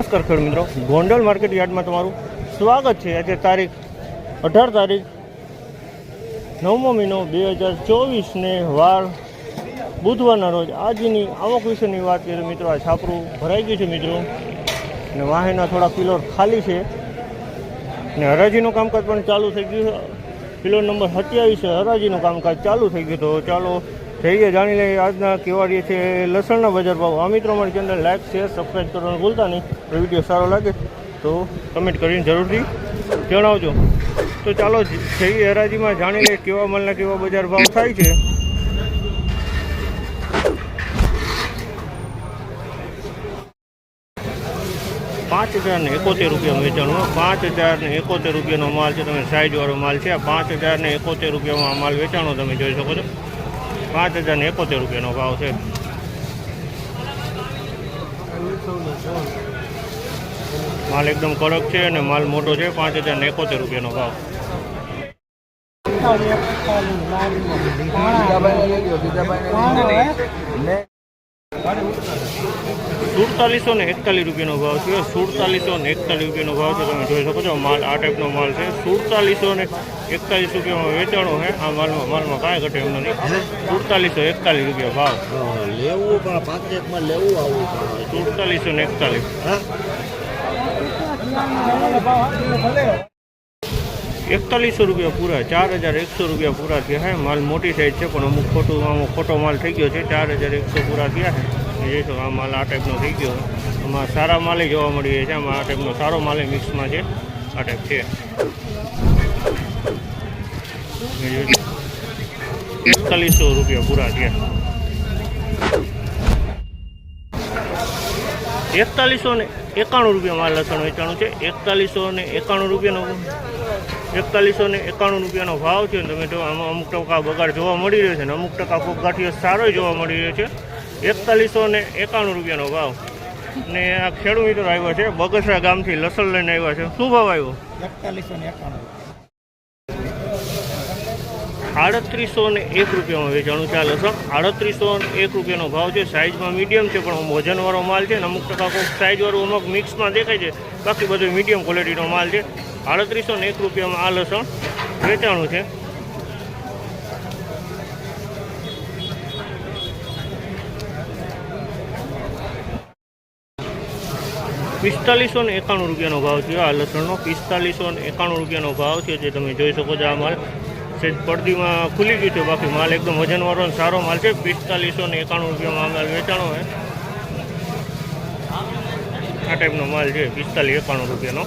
નમસ્કાર ખેડ મિત્રો. ગોંડલ માર્કેટ યાર્ડમાં તમારું સ્વાગત છે. આજે તારીખ અઢાર તારીખ નવમો મહિનો બે હજાર ચોવીસને વાર બુધવારના રોજ આજની આવક વિશેની વાત કરીએ મિત્રો, આ છાપરું ભરાઈ ગયું છે મિત્રો. અને વાહેના થોડા પિલોર ખાલી છે. ને હરાજીનું કામકાજ પણ ચાલુ થઈ ગયું છે. પિલોર નંબર સત્યાવીસ હરાજીનું કામકાજ ચાલુ થઈ ગયું તો ચાલો જઈએ જાણી લઈએ આજના કેવા રહી છે લસણના બજાર ભાવ. આ મિત્રો મારી ચેનલ લાઈક શેર સબસ્ક્રાઈબ કરવાનું ભૂલતા નહીં. વીડિયો સારો લાગે તો કમેન્ટ કરીને જરૂરથી જણાવજો. તો ચાલો જઈએ હરાજીમાં જાણી લઈએ કેવા માલના કેવા બજાર ભાવ થાય છે. પાંચ હજાર ને એકોતેર રૂપિયા વેચાણમાં પાંચ હજાર ને એકોતેર રૂપિયાનો માલ છે. તમે સાઈઝવાળો માલ છે. આ પાંચ હજાર ને એકોતેર રૂપિયામાં આ માલ વેચાણો તમે જોઈ શકો છો. પાંચ હજાર ને એકોતેર રૂપિયાનો ભાવ છે. માલ એકદમ કડક છે અને માલ મોટો છે પાંચ હજાર ને એકોતેર રૂપિયાનો ભાવ. સુડતાલીસો ને એકતાલીસ રૂપિયાનો ભાવ છે સુડતાલીસો ને એકતાલીસ રૂપિયાનો ભાવ છે. તમે જોઈ શકો છો માલ આ ટાઈપનો માલ છે. સુડતાલીસો ને એકતાલીસ રૂપિયામાં વેચાણો છે આ માલમાં માલમાં કાંઈ ઘટે એમનો નહીં સુડતાલીસો એકતાલીસ રૂપિયા ભાવ. લેવું પણ પાંચેકમાં લેવું આવું સુડતાલીસો ને એકતાલીસ. હા? એકતાલીસો રૂપિયા પૂરા, ચાર હજાર એકસો રૂપિયા પૂરા થયા છે માલ મોટી સાઈઝ છે, પણ અમુક ખોટું, આમાં ખોટો માલ થઈ ગયો છે. ચાર હજાર એકસો પૂરા થયા છે જે જોઈ આ માલ આ ટાઈપનો થઈ ગયો. આમાં સારા માલે જોવા મળી છે આમાં આ ટાઈપનો સારો માલે મિક્સમાં છે. આ ટાઈપ છે. એકતાલીસો રૂપિયા પૂરા થયા એકતાલીસો ને એકાણું રૂપિયા મારા લસણ વેચાણું છે. એકતાલીસો ને એકાણું રૂપિયાનો એકતાલીસો ને એકાણું રૂપિયાનો ભાવ છે તમે જો આમાં અમુક ટકા બગાડ જોવા મળી રહ્યો છે અને અમુક ટકા ગાંઠિયો સારો જોવા મળી રહ્યો છે. એકતાલીસો ને એકાણું રૂપિયાનો ભાવ. ને આ ખેડૂત આવ્યો છે. બગસરા ગામથી લસણ લઈને આવ્યા છે. શું ભાવ આવ્યો? એકતાલીસો ને એકાણું. આડત્રીસો ને એક રૂપિયામાં વેચાણું છે. આ લસણ આડત્રીસો એક રૂપિયાનો ભાવ છે. સાઇઝમાં મીડિયમ છે, પણ વજનવાળો માલ છે ને અમુક ટકા કોઈક સાઇઝવાળું અમુક મિક્સમાં દેખાય છે. બાકી બધું મીડિયમ ક્વોલિટીનો માલ છે. આડત્રીસો ને એક રૂપિયામાં આ લસણ વેચાણું છે. પિસ્તાલીસો ને એકાણું રૂપિયાનો ભાવ છે આ લસણનો. પિસ્તાલીસો ને એકાણું રૂપિયાનો ભાવ છે જે તમે જોઈ શકો છો આ માલ. સેજ પડદીમાં ખુલી ગયું છે બાકી માલ એકદમ વજનવાળો સારો માલ છે. પિસ્તાલીસો ને એકાણું રૂપિયામાં માલ વેચાણો છે. આ ટાઈપનો માલ છે, પિસ્તાલીસ એકાણું રૂપિયાનો.